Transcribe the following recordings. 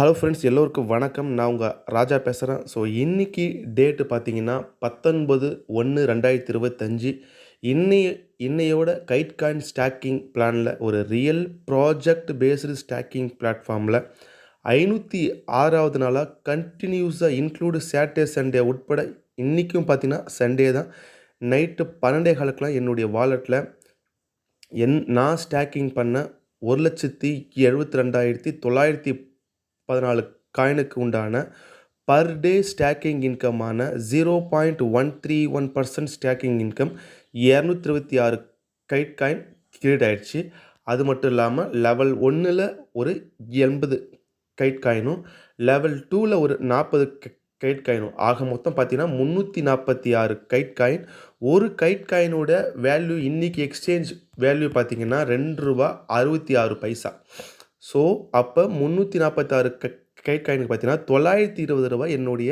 Hello friends எல்லோருக்கும் வணக்கம். நான் உங்கள் ராஜா பேசுகிறேன் ஸோ இன்றைக்கி டேட்டு பார்த்தீங்கன்னா பத்தொன்பது ஒன்று ரெண்டாயிரத்தி இருபத்தஞ்சி. இன்னைய இன்னையோட கைட் காயின் ஸ்டாக்கிங் பிளானில் ஒரு ரியல் ப்ராஜெக்ட் பேஸ்டு ஸ்டாக்கிங் பிளாட்ஃபார்மில் ஐநூற்றி ஆறாவது நாளாக கண்டினியூஸாக இன்க்ளூடு சாட்டர்டே சண்டே உட்பட இன்றைக்கும் பார்த்தீங்கன்னா சண்டே தான். நைட்டு பன்னெண்டே காலுக்கெலாம் என்னுடைய வாலெட்டில் என் நான் ஸ்டாக்கிங் பண்ண ஒரு லட்சத்தி எழுபத்தி ரெண்டாயிரத்தி தொள்ளாயிரத்தி பதினாலு காயினுக்கு உண்டான per day staking இன்கமான zero point one three one percent staking income இரநூத்தி இருபத்தி ஆறு கைட் காயின் கிரியேட் ஆயிடுச்சு. அது மட்டும் இல்லாமல் லெவல் ஒன்றில் ஒரு எண்பது கைட் காயினும் லெவல் டூவில் ஒரு நாற்பது கைட் காயினும் ஆக மொத்தம் பார்த்தீங்கன்னா முந்நூற்றி நாற்பத்தி ஆறு கைட் காயின் ஒரு கைட் காயினோட வேல்யூ இன்றைக்கி எக்ஸ்சேஞ்ச் வேல்யூ பார்த்தீங்கன்னா ரெண்டு ரூபா அறுபத்தி ஆறு பைசா. ஸோ அப்போ முந்நூற்றி நாற்பத்தாறு க கைட் காயினுக்கு பார்த்தீங்கன்னா தொள்ளாயிரத்தி இருபது ரூபாய் என்னுடைய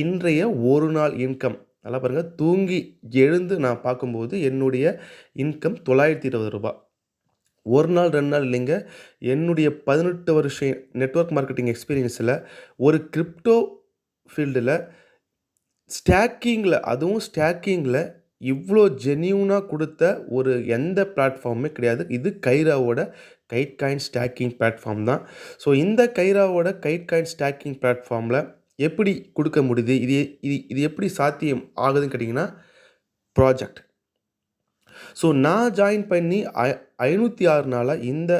இன்றைய ஒரு நாள் இன்கம். நல்லா பாருங்கள் தூங்கி எழுந்து நான் பார்க்கும்போது என்னுடைய இன்கம் தொள்ளாயிரத்தி இருபது ரூபாய் ஒரு நாள் ரெண்டு நாள் இல்லைங்க என்னுடைய பதினெட்டு வருஷம் நெட்ஒர்க் மார்க்கெட்டிங் எக்ஸ்பீரியன்ஸில் ஒரு கிரிப்டோ ஃபீல்டில் ஸ்டாக்கிங்கில் அதுவும் ஸ்டாக்கிங்கில் இவ்வளோ ஜென்யூனாக கொடுத்த ஒரு எந்த பிளாட்ஃபார்மே கிடையாது. இது கைராவோட கைட் காயின் ஸ்டாக்கிங் பிளாட்ஃபார்ம் தான். ஸோ இந்த கைராவோட கைட் காயின் ஸ்டாக்கிங் பிளாட்ஃபார்மில் எப்படி கொடுக்க முடியுது? இது இது இது எப்படி சாத்தியம் ஆகுதுன்னு கேட்டிங்கன்னா ப்ராஜெக்ட் ஸோ நான் ஜாயின் பண்ணி ஐ ஐநூற்றி ஆறு நாளாக இந்த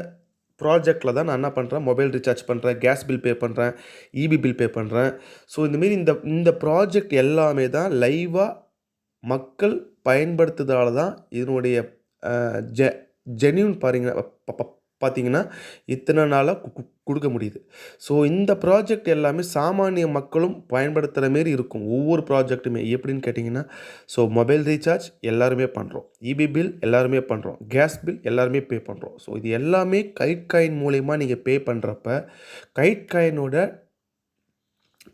ப்ராஜெக்டில் தான் நான் என்ன பண்ணுறேன் மொபைல் ரீசார்ஜ் பண்ணுறேன் கேஸ் பில் பே பண்ணுறேன் இபி பில் பே பண்ணுறேன் ஸோ இந்தமாரி இந்த இந்த ப்ராஜெக்ட் எல்லாமே தான் லைவாக மக்கள் பயன்படுத்துறதால தான் இதனுடைய ஜெ ஜென்யூன் பாருங்க பார்த்தீங்கன்னா இத்தனை நாளாக கொடுக்க முடியுது. ஸோ இந்த ப்ராஜெக்ட் எல்லாமே சாமானிய மக்களும் பயன்படுத்துகிற மாரி இருக்கும். ஒவ்வொரு ப்ராஜெக்ட்டுமே எப்படின்னு கேட்டிங்கன்னா ஸோ மொபைல் ரீசார்ஜ் எல்லாருமே பண்ணுறோம் இபி பில் எல்லாருமே பண்ணுறோம் கேஸ் பில் எல்லாருமே பே பண்ணுறோம் ஸோ இது எல்லாமே கைட் காயின் மூலயமா நீங்கள் பே பண்ணுறப்ப கைட் காயினோட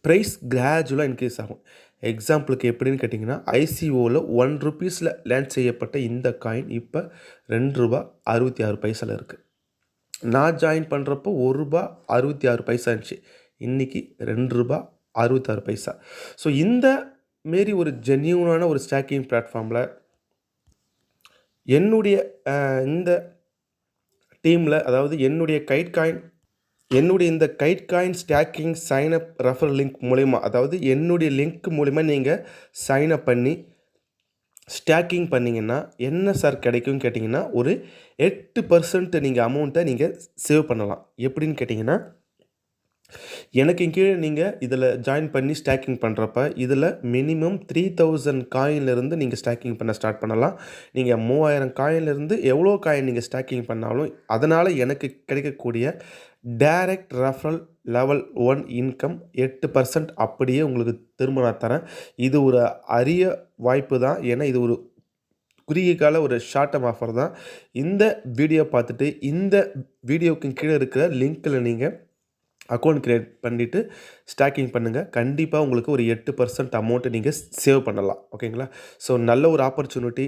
ப்ரைஸ் கிராஜுவலாக இன்க்ரீஸ் ஆகும். எக்ஸாம்பிளுக்கு எப்படின்னு கேட்டிங்கன்னா ஐசிஓவில் ஒன் ருபீஸில் லேண்ட் செய்யப்பட்ட இந்த காயின் இப்போ ரெண்டு ரூபா அறுபத்தி ஆறு பைசாவில் இருக்குது நான் ஜாயின் பண்ணுறப்போ ஒரு ரூபா அறுபத்தி ஆறு பைசா இருந்துச்சு. இன்றைக்கி ரெண்டு ரூபா அறுபத்தாறு பைசா. ஸோ இந்த மாரி ஒரு ஜென்யூனான ஒரு ஸ்டாக்கிங் பிளாட்ஃபார்மில் என்னுடைய இந்த டீமில் அதாவது என்னுடைய கைட் காயின் என்னுடைய இந்த Kite coin staking sign up refer link மூலிமா அதாவது என்னுடைய லிங்க் மூலிமா நீங்கள் சைன் அப் பண்ணி ஸ்டாக்கிங் பண்ணிங்கன்னா என்ன சார் கிடைக்கும்னு கேட்டிங்கன்னா ஒரு எட்டு பர்சன்ட் நீங்கள் அமௌண்ட்டை நீங்கள் சேவ் பண்ணலாம். எப்படின்னு கேட்டிங்கன்னா எனக்கு கீழே நீங்கள் இதில் ஜாயின் பண்ணி ஸ்டாக்கிங் பண்ணுறப்ப இதில் மினிமம் த்ரீ தௌசண்ட் காயின்லேருந்து நீங்கள் ஸ்டாக்கிங் பண்ண ஸ்டார்ட் பண்ணலாம். நீங்கள் மூவாயிரம் காயின்லேருந்து எவ்வளோ காயின் நீங்கள் ஸ்டாக்கிங் பண்ணாலும் அதனால் எனக்கு கிடைக்கக்கூடிய direct referral level one income எட்டு பர்சன்ட் அப்படியே உங்களுக்கு திரும்ப நான் தரேன். இது ஒரு அரிய வாய்ப்பு தான். ஏன்னா இது ஒரு குறுகிய கால ஒரு ஷார்ட் டேம் ஆஃபர் தான். இந்த வீடியோ பார்த்துட்டு இந்த வீடியோவுக்கு கீழே இருக்கிற லிங்க்கில் நீங்கள் அக்கௌண்ட் க்ரியேட் பண்ணிவிட்டு ஸ்டாக்கிங் பண்ணுங்கள் கண்டிப்பாக உங்களுக்கு ஒரு எட்டு பர்சன்ட் அமௌண்ட்டை நீங்கள் சேவ் பண்ணலாம். ஓகேங்களா ஸோ நல்ல ஒரு ஆப்பர்ச்சுனிட்டி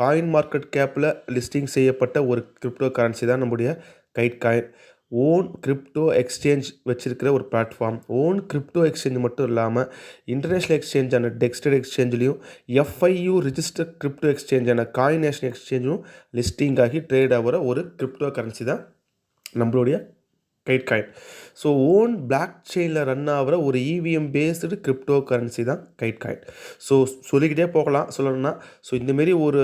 காயின் மார்க்கெட் கேப்பில் லிஸ்டிங் செய்யப்பட்ட ஒரு கிரிப்டோ கரன்சி தான் நம்முடைய Kite coin own crypto exchange வச்சுருக்கிற ஒரு பிளாட்ஃபார்ம் ஓன் கிரிப்டோ எக்ஸ்சேஞ்ச் மட்டும் இல்லாமல் இன்டர்நேஷ்னல் எக்ஸ்சேஞ்சான டெக்ஸ்டட் எக்ஸ்சேஞ்சிலையும் எஃப்ஐயு ரிஜிஸ்டர் கிரிப்டோ எக்ஸ்சேஞ்சான காயினேஷன் எக்ஸ்சேஞ்சும் லிஸ்டிங் ஆகி ட்ரேட் ஆகிற ஒரு கிரிப்டோ கரன்சி தான் நம்மளுடைய Kite coin so own block செயினில் ரன் ஆகிற ஒரு இவிஎம் பேஸ்டு கிரிப்டோ கரன்சி தான் கைட் காயின் ஸோ சொல்லிக்கிட்டே போகலாம். சொல்லணும்னா ஸோ இந்தமாரி ஒரு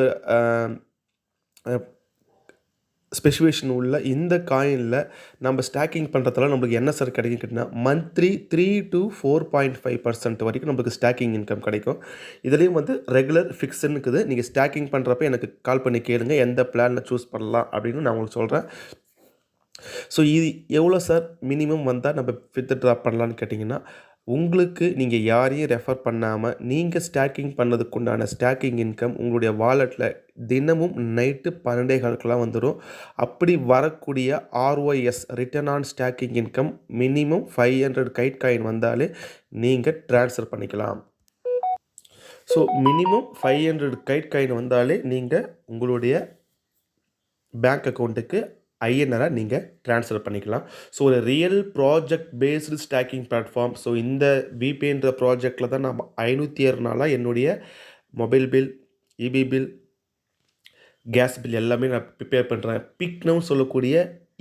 ஸ்பெசிஃபிகேஷன் உள்ள இந்த காயினில் நம்ம ஸ்டாக்கிங் பண்ணுறதுல நம்மளுக்கு என்ன சார் கிடைக்கும் கேட்டிங்கன்னா monthly three to four point five percent வரைக்கும் நம்மளுக்கு ஸ்டாக்கிங் இன்கம் கிடைக்கும். இதுலேயும் வந்து ரெகுலர் ஃபிக்ஸ்ன்னு இருக்குது. நீங்கள் ஸ்டாக்கிங் பண்ணுறப்ப எனக்கு கால் பண்ணி கேளுங்க எந்த பிளானில் சூஸ் பண்ணலாம் அப்படின்னு நான் உங்களுக்கு சொல்கிறேன் ஸோ இது எவ்வளோ சார் மினிமம் வந்தால் நம்ம வித் ட்ராப் பண்ணலான்னு கேட்டிங்கன்னா உங்களுக்கு நீங்கள் யாரையும் ரெஃபர் பண்ணாமல் நீங்கள் ஸ்டாக்கிங் பண்ணதுக்குண்டான ஸ்டாக்கிங் இன்கம் உங்களுடைய வாலெட்டில் தினமும் நைட்டு பன்னெண்டே காலுக்கெல்லாம் வந்துடும் அப்படி வரக்கூடிய ROS return on staking income minimum five hundred Kite coin வந்தாலே நீங்கள் ட்ரான்ஸ்ஃபர் பண்ணிக்கலாம். So minimum five hundred Kite coin வந்தாலே நீங்கள் உங்களுடைய பேங்க் அக்கௌண்ட்டுக்கு ஐஎன்ஆராக நீங்கள் ட்ரான்ஸ்ஃபர் பண்ணிக்கலாம். ஸோ ஒரு real project based staking platform so இந்த விபேன்ற ப்ராஜெக்டில் தான் நான் ஐநூற்றி ஏழு நாளாக என்னுடைய mobile bill EB bill gas bill எல்லாமே நான் ப்ரிப்பேர் பண்ணுறேன் பிக்னவுன்னு சொல்லக்கூடிய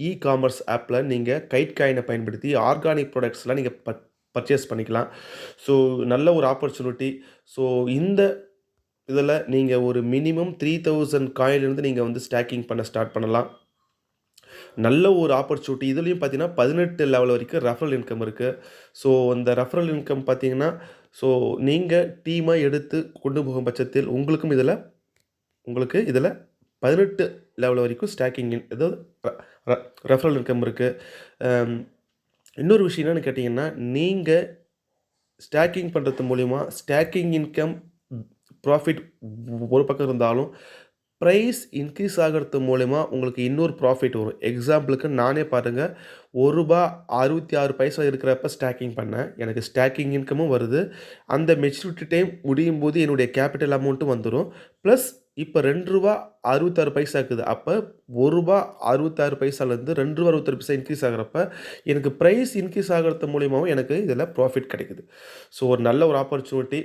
இ காமர்ஸ் ஆப்பில் நீங்கள் கைட் காயினை பயன்படுத்தி ஆர்கானிக் ப்ராடக்ட்ஸ்லாம் நீங்கள் ப பர்ச்சேஸ் பண்ணிக்கலாம். ஸோ நல்ல ஒரு ஆப்பர்ச்சுனிட்டி ஸோ இந்த இதில் நீங்கள் ஒரு மினிமம் த்ரீ தௌசண்ட் காயிலிருந்து நீங்கள் வந்து ஸ்டாக்கிங் பண்ண ஸ்டார்ட் பண்ணலாம். நல்ல ஒரு ஆப்பர்ச்சுனிட்டி இதுலேயும் பார்த்தீங்கன்னா பதினெட்டு லெவல் வரைக்கும் ரெஃபரல் இன்கம் இருக்குது ஸோ அந்த ரெஃபரல் இன்கம் பார்த்தீங்கன்னா ஸோ நீங்கள் டீமாக எடுத்து கொண்டு போகும் பட்சத்தில் உங்களுக்கும் இதில் உங்களுக்கு இதில் பதினெட்டு லெவல் வரைக்கும் ஸ்டாக்கிங் அதாவது ரெஃபரல் இன்கம் இருக்குது இன்னொரு விஷயம் என்னென்னு கேட்டிங்கன்னா நீங்கள் ஸ்டாக்கிங் பண்ணுறது மூலிமா ஸ்டாக்கிங் இன்கம் ப்ராஃபிட் ஒரு பக்கம் இருந்தாலும் ப்ரைஸ் இன்க்ரீஸ் ஆகிறது மூலிமா உங்களுக்கு இன்னொரு ப்ராஃபிட் வரும். எக்ஸாம்பிளுக்கு நானே பாருங்கள் ஒரு ரூபா அறுபத்தி ஆறு பைசா இருக்கிறப்ப ஸ்டாக்கிங் பண்ணேன். எனக்கு ஸ்டாக்கிங் இன்கமும் வருது. அந்த மெச்சூரிட்டி டைம் முடியும் போது என்னுடைய கேபிட்டல் அமௌண்ட்டும் வந்துடும் ப்ளஸ் இப்போ ரெண்டு ரூபா அறுபத்தாறு பைசா இருக்குது. அப்போ ஒரு ரூபா அறுபத்தாறு பைசாலேருந்து ரெண்டு ரூபா அறுபத்தாறு பைசா இன்க்ரீஸ் ஆகிறப்ப எனக்கு ப்ரைஸ் இன்க்ரீஸ் ஆகிறது மூலியமாகவும் எனக்கு இதில் ப்ராஃபிட் கிடைக்குது. ஸோ ஒரு நல்ல ஒரு ஆப்பர்ச்சுனிட்டி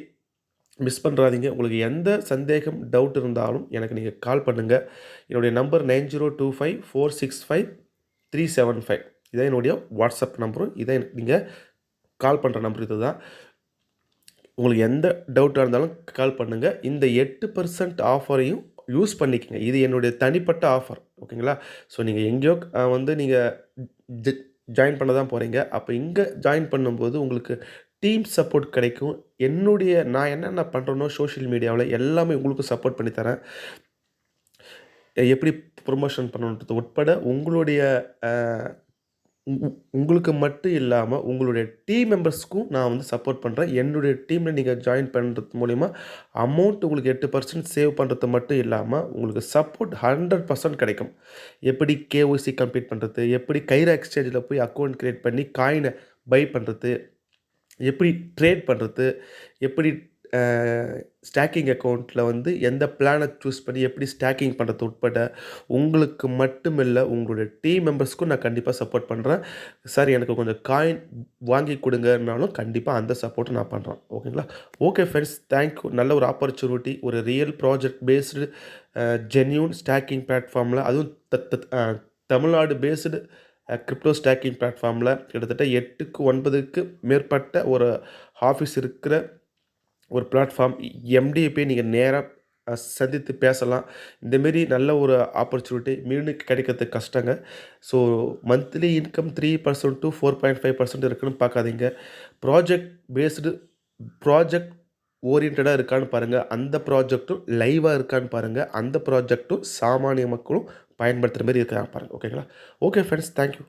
மிஸ் பண்ணுறாதீங்க உங்களுக்கு எந்த சந்தேகம் டவுட் இருந்தாலும் எனக்கு நீங்கள் கால் பண்ணுங்கள் என்னுடைய number nine zero two five four six five three seven five. இதான் என்னுடைய வாட்ஸ்அப் நம்பரும் இதான் நீங்கள் கால் பண்ணுற நம்பர் இது தான் உங்களுக்கு எந்த டவுட்டாக இருந்தாலும் கால் பண்ணுங்கள் இந்த எட்டு பர்சன்ட் ஆஃபரையும் யூஸ் பண்ணிக்கோங்க. இது என்னுடைய தனிப்பட்ட ஆஃபர் ஓகேங்களா ஸோ நீங்கள் எங்கேயோ வந்து நீங்கள் ஜாயின் பண்ண தான் போகிறீங்க அப்போ இங்கே ஜாயின் பண்ணும்போது உங்களுக்கு டீம் சப்போர்ட் கிடைக்கும். என்னுடைய நான் என்னென்ன பண்ணுறேனோ சோஷியல் மீடியாவில் எல்லாமே உங்களுக்கும் சப்போர்ட் பண்ணி தரேன். எப்படி ப்ரொமோஷன் பண்ணணுன்றது உட்பட உங்களுடைய உ- உங்களுக்கு மட்டும் இல்லாமல் உங்களுடைய டீம் மெம்பர்ஸ்க்கும் நான் வந்து சப்போர்ட் பண்ணுறேன் என்னுடைய டீமில் நீங்கள் ஜாயின் பண்ணுறது மூலிமா அமௌண்ட் உங்களுக்கு எட்டு பர்சன்ட் சேவ் பண்ணுறது மட்டும் இல்லாமல் உங்களுக்கு சப்போர்ட் ஹண்ட்ரட் பர்சன்ட் கிடைக்கும். எப்படி கேஓசி கம்ப்ளீட் பண்ணுறது எப்படி கைரா எக்ஸ்சேஞ்சில் போய் அக்கௌண்ட் க்ரியேட் பண்ணி காயினை பை பண்ணுறது எப்படி ட்ரேட் பண்ணுறது எப்படி ஸ்டாக்கிங் அக்கௌண்ட்டில் வந்து எந்த பிளானை சூஸ் பண்ணி எப்படி ஸ்டாக்கிங் பண்ணுறது உட்பட உங்களுக்கு மட்டும் இல்லை உங்களுடைய டீம் மெம்பர்ஸ்க்கும் நான் கண்டிப்பாக சப்போர்ட் பண்ணுறேன் சார் எனக்கு கொஞ்சம் காயின் வாங்கி கொடுங்கனாலும் கண்டிப்பாக அந்த சப்போர்ட்டை நான் பண்ணுறேன் ஓகேங்களா ஓகே ஃப்ரெண்ட்ஸ் தேங்க்யூ நல்ல ஒரு ஆப்பர்ச்சுனிட்டி ஒரு real project based genuine staking பிளாட்ஃபார்மில் அதுவும் தமிழ்நாடு பேஸ்டு கிரிப்டோ ஸ்டாக்கிங் பிளாட்ஃபார்மில் கிட்டத்தட்ட எட்டுக்கு ஒன்பதுக்கு மேற்பட்ட ஒரு ஆஃபீஸ் இருக்கிற ஒரு பிளாட்ஃபார்ம் எம்டியை போய் நீங்கள் நேராக சந்தித்து பேசலாம். இந்தமாரி நல்ல ஒரு ஆப்பர்ச்சுனிட்டி மீண்டும் கிடைக்கிறது கஷ்டங்க. So monthly income three percent to four point five percent இருக்குன்னு பார்க்காதீங்க. ப்ராஜெக்ட் பேஸ்டு ப்ராஜெக்ட் ஓரியன்டாக இருக்கான்னு பாருங்கள் அந்த ப்ராஜெக்ட்டும் லைவாக இருக்கான்னு பாருங்கள் அந்த ப்ராஜெக்ட்டும் சாமானிய மக்களும் பயன்படுத்துகிற மாதிரி இருக்கிறாங்க பாருங்கள் ஓகேங்களா ஓகே ஃப்ரெண்ட்ஸ் தேங்க்யூ